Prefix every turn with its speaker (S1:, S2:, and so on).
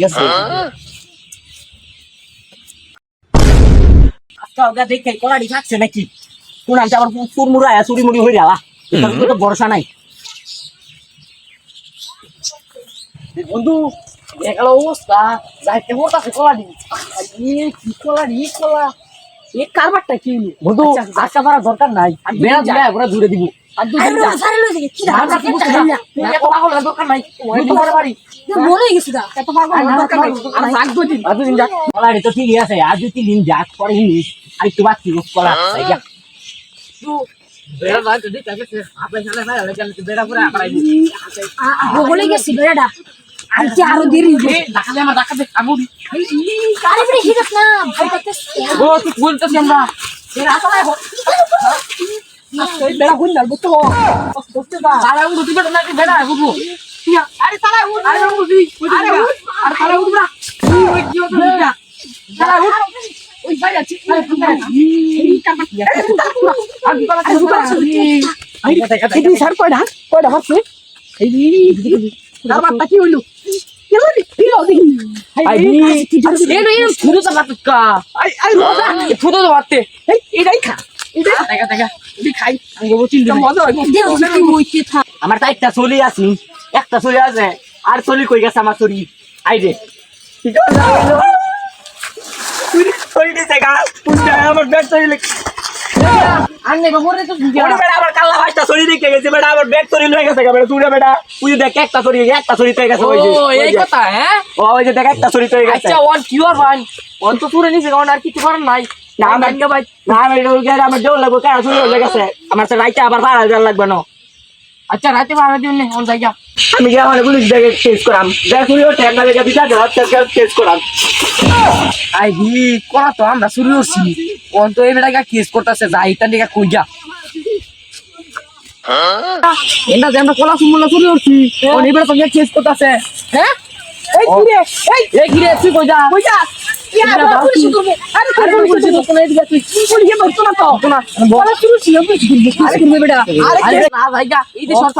S1: গেছে দেখে কলাটি খাচ্ছে নাকি কোন আনছে আবার চুরমুড়া চুরি মুড়ি হয়ে যাওয়া তো ভরসা নাই বন্ধু এগুলো অবস্থা যাইতে কলাটি এ কি কলাটি কলা এ কারবারটা কি বন্ধু আজকে পারা দরকার নাই বেড়া যায় ওরা দূরে দিব ঠিকই আছে আর দুই তিন দিন যাক পরে জিনিস আর একটু যায়
S2: গেছি বেড়াটা। আইতে আরও দেরি
S1: দেখা দে আমার দেখা দে আমু
S2: না
S1: তুই বেড়া বেড়া গুন না বুঝতো বুঝতে দা তারা উড়ু দিবে না কি বেড়া? বুঝব। আরে তারা উড়ু আরে দি আরে উড়ু আরে তারা উড়ু না ওই কি হতো না? তারা উড়ু ওই ভাই আছে আরে এই কামটা কি আছে। আমি বলা আই দেখা দেখা
S2: এই স্যার কয়টা? কয়টা হচ্ছে
S1: এই কারবারটা কি হইল?
S2: আই
S1: এনো এনো ফুটো তো বাতুকা হয় আমার তো একটা চলি আছে। একটা চলি আছে। আর চলি কই গেছে আমার চলি? আই রে চলি আমার ব্যাগ দিকে গেছে। বেটা আবার ব্যাগ চলি লয়ে গেছে বেটা তুই বেটা। তুই দেখ একটা চলি একটা তো গেছে। ওই যে
S3: এই কথা হ্যাঁ?
S1: ও ওই যে দেখ একটা তো গেছে।
S3: আচ্ছা তো তুলে নিছে কারণ আর কিছু করার নাই।
S1: না আমার না আমার লাগবে কেন চুরি হয়ে গেছে আমার তো রাইতে আবার ভাড়া দেওয়ার লাগবে না
S3: আচ্ছা রাতে ভাড়া দিন নে অন জায়গা
S1: আমি গিয়ে আমার পুলিশ দেখে কেস করাম দেখ চুরি হচ্ছে একটা দেখে বিচার দেওয়ার কেস করাম
S3: আই হি করা তো আমরা শুরু করছি ওন তো এই বেটাকে কেস করতেছে যাই তার দিকে কই যা এটা যে আমরা কলা সুমলা শুরু করছি ওন এই বেটা তো কেস করতেছে হ্যাঁ এই কি রে এই এই কি রে তুই কই যা কই যা জায়গা এই যে শর্ট